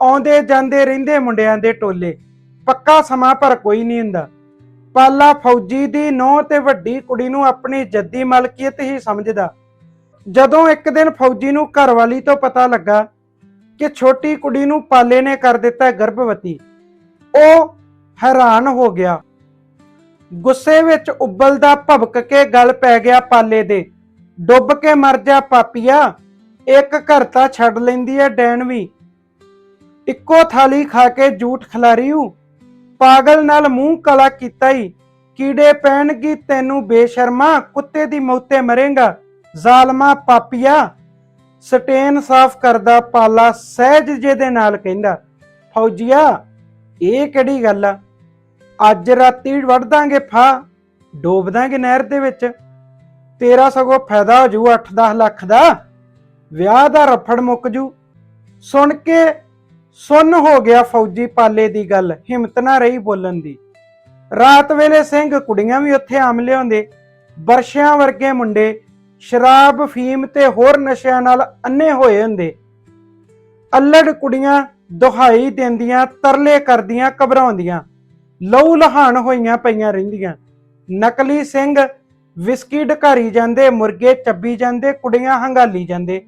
ਆਉਂਦੇ ਜਾਂਦੇ ਰਹਿੰਦੇ ਮੁੰਡਿਆਂ ਦੇ ਟੋਲੇ। ਪੱਕਾ ਸਮਾਂ ਪਰ ਕੋਈ ਨਹੀਂ ਹੁੰਦਾ। ਪਾਲਾ ਫੌਜੀ ਦੀ ਨੌ ਤੇ ਵੱਡੀ ਕੁੜੀ ਨੂੰ ਆਪਣੀ ਜੱਦੀ ਮਲਕੀਅਤ ਹੀ ਸਮਝਦਾ। ਜਦੋਂ ਇੱਕ ਦਿਨ ਫੌਜੀ ਨੂੰ ਘਰਵਾਲੀ ਤੋਂ ਪਤਾ ਲੱਗਾ ਕਿ ਛੋਟੀ ਕੁੜੀ ਨੂੰ ਪਾਲੇ ਨੇ ਕਰ ਦਿੱਤਾ ਗਰਭਵਤੀ, ਉਹ ਹੈਰਾਨ ਹੋ ਗਿਆ। ਗੁੱਸੇ ਵਿੱਚ ਉਬਲਦਾ ਭਬਕ ਕੇ ਗਲ ਪੈ ਗਿਆ ਪਾਲੇ ਦੇ। ਡੁੱਬ ਕੇ ਮਰ ਜਾ ਪਾਪੀਆ, ਇੱਕ ਘਰ ਤਾਂ ਛੱਡ ਲੈਂਦੀ ਐ ਡੈਣ ਵੀ। ਇੱਕੋ ਥਾਲੀ ਖਾ ਕੇ ਝੂਠ ਖਿਲਾਰੀਉ ਪਾਗਲ ਨਾਲ ਮੂੰਹ ਕਲਾ ਕੀਤਾ ਹੀ ਕੀੜੇ ਪੈਣਗੀ ਤੈਨੂੰ ਬੇਸ਼ਰਮਾ, ਕੁੱਤੇ ਦੀ ਮੌਤੇ ਮਰੇਗਾ। ਜ਼ਾਲਮਾ ਪਾਪੀਆ। ਸਟੇਨ ਸਾਫ਼ ਕਰਦਾ, ਪਾਲਾ ਸਹਿਜ ਜੇ ਦੇ ਨਾਲ ਕਹਿੰਦਾ, ਫੌਜੀਆ, ਇਹ ਕਿਹੜੀ ਗੱਲ ਆ? ਅੱਜ ਰਾਤੀ ਵੜ ਦਾਂਗੇ ਫਾ ਡੋਬ ਦਾਂਗੇ ਨਹਿਰ ਦੇ ਵਿੱਚ। ਤੇਰਾ ਸਗੋਂ ਫਾਇਦਾ ਹੋ ਜੂ 8-10 ਲੱਖ ਦਾ। ਵਿਆਹ ਦਾ ਰਫੜ ਮੁੱਕ ਜੂ ਸੁਣ ਕੇ ਸੁੰਨ ਹੋ ਗਿਆ ਫੌਜੀ ਪਾਲੇ ਦੀ ਗੱਲ, ਹਿੰਮਤ ਨਾ ਰਹੀ ਬੋਲਣ ਦੀ। ਰਾਤ ਵੇਲੇ ਸਿੰਘ ਕੁੜੀਆਂ ਵੀ ਉੱਥੇ ਆਮ ਲਿਆਉਂਦੇ, ਬਰਸ਼ਿਆਂ ਵਰਗੇ ਮੁੰਡੇ, ਸ਼ਰਾਬ, ਫੀਮ ਤੇ ਹੋਰ ਨਸ਼ਿਆਂ ਨਾਲ ਅੰਨੇ ਹੋਏ ਹੁੰਦੇ। ਅੱਲੜ ਕੁੜੀਆਂ ਦੁਹਾਈ ਦਿੰਦੀਆਂ, ਤਰਲੇ ਕਰਦੀਆਂ, ਘਬਰਾਉਂਦੀਆਂ, ਲਹੂ ਲਹਾਨ ਹੋਈਆਂ ਪਈਆਂ ਰਹਿੰਦੀਆਂ। ਨਕਲੀ ਸਿੰਘ, ਵਿਸਕੀ ਢਕਾਰੀ ਜਾਂਦੇ, ਮੁਰਗੇ ਚੱਬੀ ਜਾਂਦੇ, ਕੁੜੀਆਂ ਹੰਗਾਲੀ ਜਾਂਦੇ।